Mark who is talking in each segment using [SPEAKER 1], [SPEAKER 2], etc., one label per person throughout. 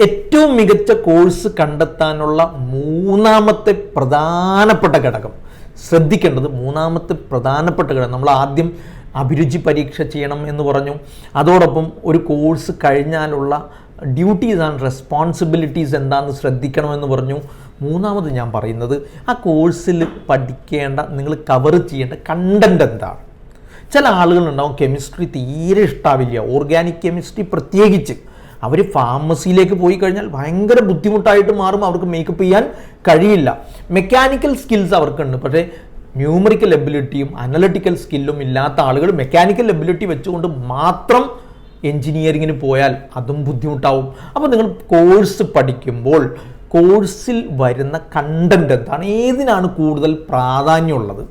[SPEAKER 1] ഏറ്റവും മികച്ച കോഴ്സ് കണ്ടെത്താനുള്ള മൂന്നാമത്തെ പ്രധാനപ്പെട്ട ഘടകം. ശ്രദ്ധിക്കേണ്ടത് മൂന്നാമത്തെ പ്രധാനപ്പെട്ട ഘടകം. നമ്മൾ ആദ്യം അഭിരുചി പരീക്ഷ ചെയ്യണം എന്ന് പറഞ്ഞു. അതോടൊപ്പം ഒരു കോഴ്സ് കഴിഞ്ഞാലുള്ള ഡ്യൂട്ടീസ് ആൻഡ് റെസ്പോൺസിബിലിറ്റീസ് എന്താണെന്ന് ശ്രദ്ധിക്കണമെന്ന് പറഞ്ഞു. മൂന്നാമത് ഞാൻ പറയുന്നത് ആ കോഴ്സിൽ പഠിക്കേണ്ട നിങ്ങൾ കവർ ചെയ്യേണ്ട കണ്ടന്റ് എന്താണ്? ചില ആളുകളുണ്ടാവും കെമിസ്ട്രി തീരെ ഇഷ്ടാവില്ല. ഓർഗാനിക് കെമിസ്ട്രി പ്രത്യേകിച്ച്. അവർ ഫാർമസിയിലേക്ക് പോയി കഴിഞ്ഞാൽ ഭയങ്കര ബുദ്ധിമുട്ടായിട്ട് മാറും അവർക്ക് മേക്കപ്പ് ചെയ്യാൻ കഴിയില്ല. മെക്കാനിക്കൽ സ്കിൽസ് അവർക്കുണ്ട്. പക്ഷേ ന്യൂമറിക്കൽ എബിലിറ്റിയും അനലിറ്റിക്കൽ സ്കില്ലും ഇല്ലാത്ത ആളുകൾ മെക്കാനിക്കൽ എബിലിറ്റി വെച്ചുകൊണ്ട് മാത്രം എൻജിനീയറിങ്ങിന് പോയാൽ അതും ബുദ്ധിമുട്ടാവും. അപ്പോൾ നിങ്ങൾ കോഴ്സ് പഠിക്കുമ്പോൾ കോഴ്സിൽ വരുന്ന കണ്ടന്റ് എന്താണ്? ഏതിനാണ് കൂടുതൽ പ്രാധാന്യമുള്ളത്?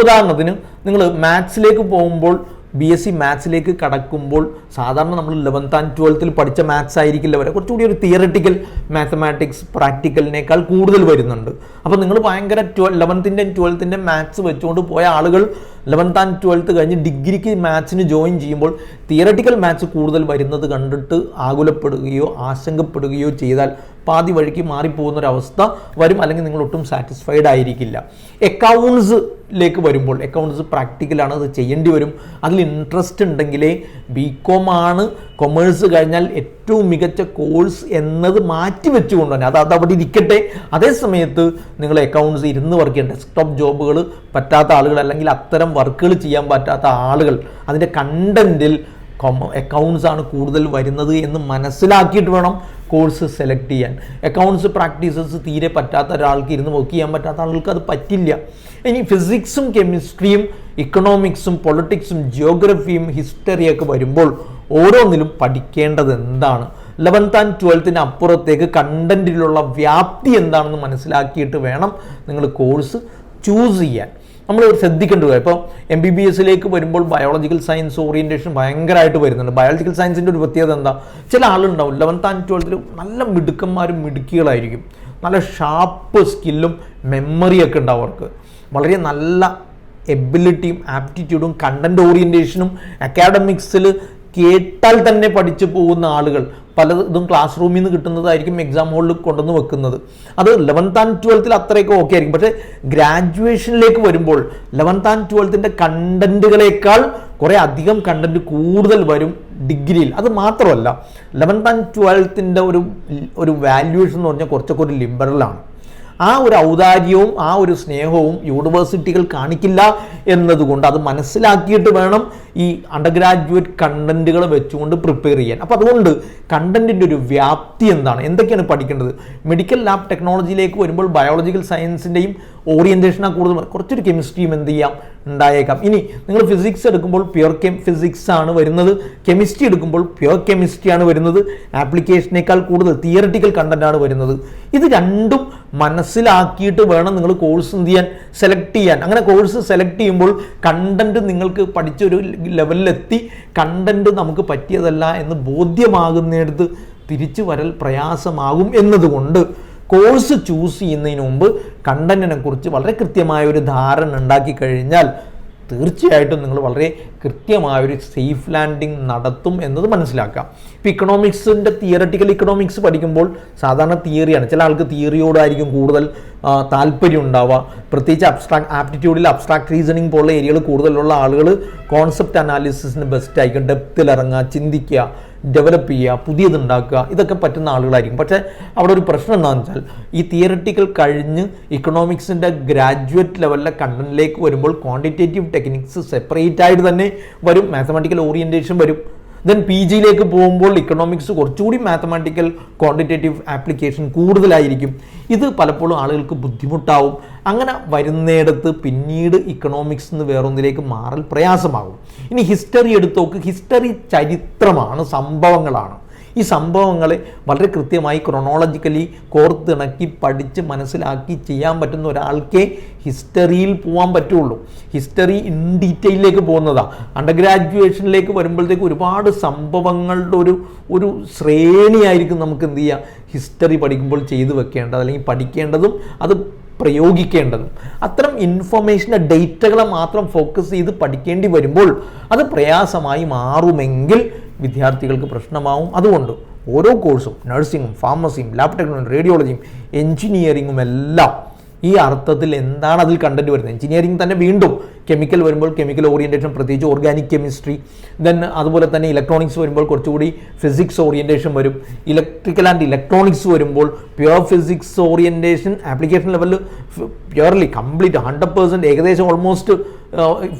[SPEAKER 1] ഉദാഹരണത്തിന് നിങ്ങൾ മാത്സിലേക്ക് പോകുമ്പോൾ ബി എസ് സി മാത്സിലേക്ക് കടക്കുമ്പോൾ സാധാരണ നമ്മൾ ലെവൻത്ത് ആൻഡ് ട്വൽത്തിൽ പഠിച്ച മാത്സ് ആയിരിക്കില്ല വരെ. കുറച്ചുകൂടി ഒരു തിയറിറ്റിക്കൽ മാത്തമാറ്റിക്സ് പ്രാക്ടിക്കലിനേക്കാൾ കൂടുതൽ വരുന്നുണ്ട്. അപ്പോൾ നിങ്ങൾ ഭയങ്കര ട്വൽ ലെവൻത്തിന്റെയും ട്വൽത്തിന്റെ മാത്സ് വെച്ചുകൊണ്ട് പോയ ആളുകൾ ലെവൻത്ത് ആൻഡ് ട്വൽത്ത് കഴിഞ്ഞ് ഡിഗ്രിക്ക് മാത്സിന് ജോയിൻ ചെയ്യുമ്പോൾ തിയററ്റിക്കൽ മാത്സ് കൂടുതൽ വരുന്നത് കണ്ടിട്ട് ആകുലപ്പെടുകയോ ആശങ്കപ്പെടുകയോ ചെയ്താൽ പാതി വഴിക്ക് മാറിപ്പോകുന്നൊരവസ്ഥ വരും അല്ലെങ്കിൽ നിങ്ങൾ ഒട്ടും സാറ്റിസ്ഫൈഡ് ആയിരിക്കില്ല. അക്കൗണ്ട്സിലേക്ക് വരുമ്പോൾ അക്കൗണ്ട്സ് പ്രാക്ടിക്കലാണ് അത് ചെയ്യേണ്ടി വരും. അതിൽ ഇൻട്രസ്റ്റ് ഉണ്ടെങ്കിലേ ബി കോം ആണ് കൊമേഴ്സ് കഴിഞ്ഞാൽ ഏറ്റവും മികച്ച കോഴ്സ് എന്നത് മാറ്റി വെച്ചുകൊണ്ട് തന്നെ അത് അത് അവിടെ ഇരിക്കട്ടെ. അതേ സമയത്ത് നിങ്ങൾ അക്കൗണ്ട്സ് ഇരുന്ന് വർക്ക് ചെയ്യാൻ ഡെസ്ക്ടോപ്പ് ജോബുകൾ പറ്റാത്ത ആളുകൾ അല്ലെങ്കിൽ അത്തരം വർക്കുകൾ ചെയ്യാൻ പറ്റാത്ത ആളുകൾ അതിന്റെ കണ്ടന്റിൽ അക്കൗണ്ട്സ് ആണ് കൂടുതൽ വരുന്നത് എന്ന് മനസ്സിലാക്കിയിട്ട് വേണം കോഴ്സ് സെലക്ട് ചെയ്യാൻ. അക്കൗണ്ട്സ് പ്രാക്ടീസസ് തീരെ പറ്റാത്ത ഒരാൾക്ക് ഇരുന്ന് വർക്ക് ചെയ്യാൻ പറ്റാത്ത ആൾക്ക് അത് പറ്റില്ല. ഇനി ഫിസിക്സും കെമിസ്ട്രിയും ഇക്കണോമിക്സും പൊളിറ്റിക്സും ജിയോഗ്രഫിയും ഹിസ്റ്ററിയൊക്കെ വരുമ്പോൾ ഓരോന്നിലും പഠിക്കേണ്ടത് എന്താണ്? ലെവൻത്ത് ആൻഡ് ട്വൽത്തിന് അപ്പുറത്തേക്ക് കണ്ടന്റിലുള്ള വ്യാപ്തി എന്താണെന്ന് മനസ്സിലാക്കിയിട്ട് വേണം നിങ്ങൾ കോഴ്സ് ചൂസ് ചെയ്യാൻ. നമ്മൾ ശ്രദ്ധിക്കേണ്ടത് ഇപ്പോൾ എം ബി ബി എസിലേക്ക് വരുമ്പോൾ ബയോളജിക്കൽ സയൻസ് ഓറിയന്റേഷൻ ഭയങ്കരമായിട്ട് വരുന്നുണ്ട്. ബയോളജിക്കൽ സയൻസിന്റെ ഒരു പ്രത്യേകത എന്താ? ചില ആളുണ്ടാവും ലെവൻത്ത് ആൻഡ് ട്വൽത്തിൽ നല്ല മിടുക്കന്മാരും മിടുക്കികളായിരിക്കും. നല്ല ഷാർപ്പ് സ്കില്ലും മെമ്മറിയൊക്കെ ഉണ്ടാവും അവർക്ക്. വളരെ നല്ല എബിലിറ്റിയും ആപ്റ്റിറ്റ്യൂഡും കണ്ടന്റ് ഓറിയന്റേഷനും അക്കാഡമിക്സിൽ കേട്ടാൽ തന്നെ പഠിച്ചു പോകുന്ന ആളുകൾ. പലതും ക്ലാസ് റൂമിൽ നിന്ന് കിട്ടുന്നതായിരിക്കും എക്സാം ഹോളിൽ കൊണ്ടുവന്ന് വെക്കുന്നത്. അത് ലെവൻത്ത് ആൻഡ് ട്വൽത്തിൽ അത്രയൊക്കെ ഓക്കെ ആയിരിക്കും. പക്ഷേ ഗ്രാജുവേഷനിലേക്ക് വരുമ്പോൾ ലെവൻത്ത് ആൻഡ് ട്വൽത്തിന്റെ കണ്ടന്റുകളേക്കാൾ കുറേ അധികം കണ്ടന്റ് കൂടുതൽ വരും ഡിഗ്രിയിൽ അത് മാത്രമല്ല ലെവൻത്ത് ആൻഡ് ട്വൽത്തിന്റെ ഒരു ഒരു വാല്യുവേഷൻ എന്ന് പറഞ്ഞാൽ കുറച്ചൊക്കെ ഒരു ലിബറലാണ് ആ ഒരു ഔദാര്യവും ആ ഒരു സ്നേഹവും യൂണിവേഴ്സിറ്റികൾ കാണിക്കില്ല എന്നതുകൊണ്ട് അത് മനസ്സിലാക്കിയിട്ട് വേണം ഈ അണ്ടർ ഗ്രാജുവേറ്റ് കണ്ടന്റുകൾ വെച്ചുകൊണ്ട് പ്രിപ്പയർ ചെയ്യാൻ. അപ്പോൾ അതുകൊണ്ട് കണ്ടന്റിന്റെ ഒരു വ്യാപ്തി എന്താണ്? എന്തൊക്കെയാണ് പഠിക്കേണ്ടത്? മെഡിക്കൽ ലാബ് ടെക്നോളജിയിലേക്ക് വരുമ്പോൾ ബയോളജിക്കൽ സയൻസിന്റെയും ഓറിയന്റേഷനാണ് കൂടുതൽ കുറച്ചൊരു കെമിസ്ട്രിയും എന്ത് ചെയ്യാം? ഉണ്ടായേക്കാം. ഇനി നിങ്ങൾ ഫിസിക്സ് എടുക്കുമ്പോൾ പ്യുവർ കെം ഫിസിക്സ് ആണ് വരുന്നത്. കെമിസ്ട്രി എടുക്കുമ്പോൾ പ്യുവർ കെമിസ്ട്രി ആണ് വരുന്നത്. ആപ്ലിക്കേഷനേക്കാൾ കൂടുതൽ തിയറട്ടിക്കൽ കണ്ടന്റ് ആണ് വരുന്നത്. ഇത് രണ്ടും മനസ്സിലാക്കിയിട്ട് വേണം നിങ്ങൾ കോഴ്സ് എന്ത് ചെയ്യാൻ സെലക്ട് ചെയ്യാൻ. അങ്ങനെ കോഴ്സ് സെലക്ട് ചെയ്യുമ്പോൾ കണ്ടന്റ് നിങ്ങൾക്ക് പഠിച്ചൊരു ലെവലിലെത്തി കണ്ടന്റ് നമുക്ക് പറ്റിയതല്ല എന്ന് ബോധ്യമാകുന്നിടത്ത് തിരിച്ചു വരൽ പ്രയാസമാകും എന്നതുകൊണ്ട് കോഴ്സ് ചൂസ് ചെയ്യുന്നതിന് മുമ്പ് കണ്ടന്റിനെ കുറിച്ച് വളരെ കൃത്യമായ ഒരു ധാരണ ഉണ്ടാക്കി കഴിഞ്ഞാൽ തീർച്ചയായിട്ടും നിങ്ങൾ വളരെ കൃത്യമായൊരു സേഫ് ലാൻഡിങ് നടത്തും എന്നത് മനസ്സിലാക്കാം. ഇപ്പോൾ ഇക്കണോമിക്സിന്റെ തിയറട്ടിക്കൽ ഇക്കണോമിക്സ് പഠിക്കുമ്പോൾ സാധാരണ തിയറിയാണ് ചില ആൾക്ക് തിയറിയോടായിരിക്കും കൂടുതൽ താല്പര്യം ഉണ്ടാവുക. പ്രത്യേകിച്ച് അബ്സ്ട്രാക്ട് ആപ്റ്റിറ്റ്യൂഡിൽ അബ്സ്ട്രാക്ട് റീസണിങ് പോലുള്ള ഏരിയകൾ കൂടുതലുള്ള ആളുകൾ കോൺസെപ്റ്റ് അനാലിസിസിന് ബെസ്റ്റ് ആയിരിക്കും. ഡെപ്തിൽ ഇറങ്ങുക ചിന്തിക്കുക ഡെവലപ്പ് ചെയ്യുക പുതിയതുണ്ടാക്കുക ഇതൊക്കെ പറ്റുന്ന ആളുകളായിരിക്കും. പക്ഷേ അവിടെ ഒരു പ്രശ്നം എന്താണെന്ന് വെച്ചാൽ ഈ തിയററ്റിക്കൽ കഴിഞ്ഞ് ഇക്കണോമിക്സിന്റെ ഗ്രാജുവേറ്റ് ലെവലിലെ കണ്ടന്റിലേക്ക് വരുമ്പോൾ ക്വാണ്ടിറ്റേറ്റീവ് ടെക്നിക്സ് സെപ്പറേറ്റ് ആയിട്ട് തന്നെ വരും. മാത്തമാറ്റിക്കൽ ഓറിയന്റേഷൻ വരും. ദെൻ പി ജിയിലേക്ക് പോകുമ്പോൾ ഇക്കണോമിക്സ് കുറച്ചുകൂടി മാത്തമാറ്റിക്കൽ ക്വാണ്ടിറ്റേറ്റീവ് ആപ്ലിക്കേഷൻ കൂടുതലായിരിക്കും. ഇത് പലപ്പോഴും ആളുകൾക്ക് ബുദ്ധിമുട്ടാവും. അങ്ങനെ വരുന്നിടത്ത് പിന്നീട് ഇക്കണോമിക്സ് എന്ന് വേറൊന്നിലേക്ക് മാറൽ പ്രയാസമാകും. ഇനി ഹിസ്റ്ററി എടുത്തോക്ക് ഹിസ്റ്ററി ചരിത്രമാണ് സംഭവങ്ങളാണ്. ഈ സംഭവങ്ങളെ വളരെ കൃത്യമായി ക്രൊണോളജിക്കലി കോർത്തിണക്കി പഠിച്ച് മനസ്സിലാക്കി ചെയ്യാൻ പറ്റുന്ന ഒരാൾക്കേ ഹിസ്റ്ററിയിൽ പോകാൻ പറ്റുള്ളൂ. ഹിസ്റ്ററി ഇൻ ഡീറ്റെയിലേക്ക് പോകുന്നതാണ് അണ്ടർ ഗ്രാജുവേഷനിലേക്ക് വരുമ്പോഴത്തേക്ക് ഒരുപാട് സംഭവങ്ങളുടെ ഒരു ഒരു ശ്രേണിയായിരിക്കും നമുക്ക് എന്ത് ചെയ്യുക ഹിസ്റ്ററി പഠിക്കുമ്പോൾ ചെയ്തു വെക്കേണ്ടത് അല്ലെങ്കിൽ പഠിക്കേണ്ടതും അത് പ്രയോഗിക്കേണ്ടതും. അത്തരം ഇൻഫർമേഷന്റെ ഡേറ്റകളെ മാത്രം ഫോക്കസ് ചെയ്ത് പഠിക്കേണ്ടി വരുമ്പോൾ അത് പ്രയാസമായി മാറുമെങ്കിൽ വിദ്യാർത്ഥികൾക്ക് പ്രശ്നമാവും. അതുകൊണ്ട് ഓരോ കോഴ്സും നഴ്സിങ്ങും ഫാർമസിയും ലാബ് ടെക്നോളജിയും റേഡിയോളജിയും എഞ്ചിനീയറിങ്ങും എല്ലാം ഈ അർത്ഥത്തിൽ എന്താണ് അതിൽ കണ്ടന്റ് വരുന്നത്? എഞ്ചിനീയറിംഗ് തന്നെ വീണ്ടും കെമിക്കൽ വരുമ്പോൾ കെമിക്കൽ ഓറിയന്റേഷൻ പ്രത്യേകിച്ച് ഓർഗാനിക് കെമിസ്ട്രി ദെൻ അതുപോലെ തന്നെ ഇലക്ട്രോണിക്സ് വരുമ്പോൾ കുറച്ചുകൂടി ഫിസിക്സ് ഓറിയന്റേഷൻ വരും. ഇലക്ട്രിക്കൽ ആൻഡ് ഇലക്ട്രോണിക്സ് വരുമ്പോൾ പ്യുവർ ഫിസിക്സ് ഓറിയന്റേഷൻ ആപ്ലിക്കേഷൻ ലെവലിൽ പ്യുവർലി കംപ്ലീറ്റ് ഹൺഡ്രഡ് പേഴ്സന്റ് ഏകദേശം ഓൾമോസ്റ്റ്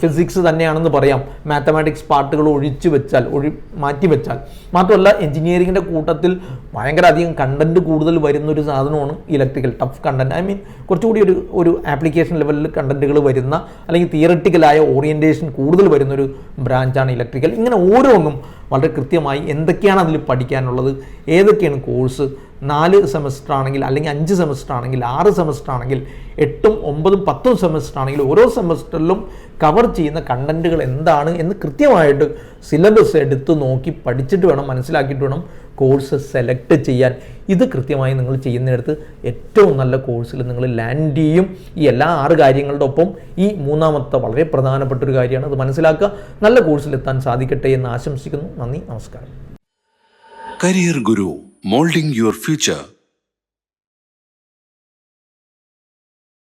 [SPEAKER 1] ഫിസിക്സ് തന്നെയാണെന്ന് പറയാം. മാത്തമാറ്റിക്സ് പാർട്ടുകൾ ഒഴിച്ചു വെച്ചാൽ ഒഴി മാറ്റി വെച്ചാൽ. മാത്രമല്ല എഞ്ചിനീയറിങ്ങിന്റെ കൂട്ടത്തിൽ ഭയങ്കര അധികം കണ്ടന്റ് കൂടുതൽ വരുന്ന ഒരു സാധനമാണ് electrical tough content I mean കുറച്ചുകൂടി ഒരു ഒരു ആപ്ലിക്കേഷൻ ലെവലിൽ കണ്ടന്റുകൾ വരുന്ന അല്ലെങ്കിൽ തിയറട്ടിക്കലായ ഓറിയന്റേഷൻ കൂടുതൽ വരുന്നൊരു ബ്രാഞ്ചാണ് ഇലക്ട്രിക്കൽ ഇങ്ങനെ ഓരോന്നും വളരെ കൃത്യമായി എന്തൊക്കെയാണ് അതിൽ പഠിക്കാനുള്ളത് ഏതൊക്കെയാണ് കോഴ്സ് നാല് സെമസ്റ്റർ ആണെങ്കിൽ അല്ലെങ്കിൽ അഞ്ച് സെമസ്റ്റർ ആണെങ്കിൽ ആറ് സെമസ്റ്റർ ആണെങ്കിൽ എട്ടും ഒമ്പതും പത്തും സെമസ്റ്റർ ആണെങ്കിൽ ഓരോ സെമസ്റ്ററിലും കവർ ചെയ്യുന്ന കണ്ടന്റുകൾ എന്താണ് എന്ന് കൃത്യമായിട്ട് സിലബസ് എടുത്ത് നോക്കി പഠിച്ചിട്ട് വേണം മനസ്സിലാക്കിയിട്ട് വേണം കോഴ്സ് സെലക്ട് ചെയ്യാൻ. ഇത് കൃത്യമായി നിങ്ങൾ ചെയ്യുന്നിടത്ത് ഏറ്റവും നല്ല കോഴ്സിൽ നിങ്ങൾ ലാൻഡ് ചെയ്യും. ഈ എല്ലാ ആറ് കാര്യങ്ങളുടെ ഒപ്പം ഈ മൂന്നാമത്തെ വളരെ പ്രധാനപ്പെട്ട ഒരു കാര്യമാണ്. അത് മനസ്സിലാക്കുക. നല്ല കോഴ്സിലെത്താൻ സാധിക്കട്ടെ എന്ന് ആശംസിക്കുന്നു. നന്ദി. നമസ്കാരം.
[SPEAKER 2] Career guru moulding your future.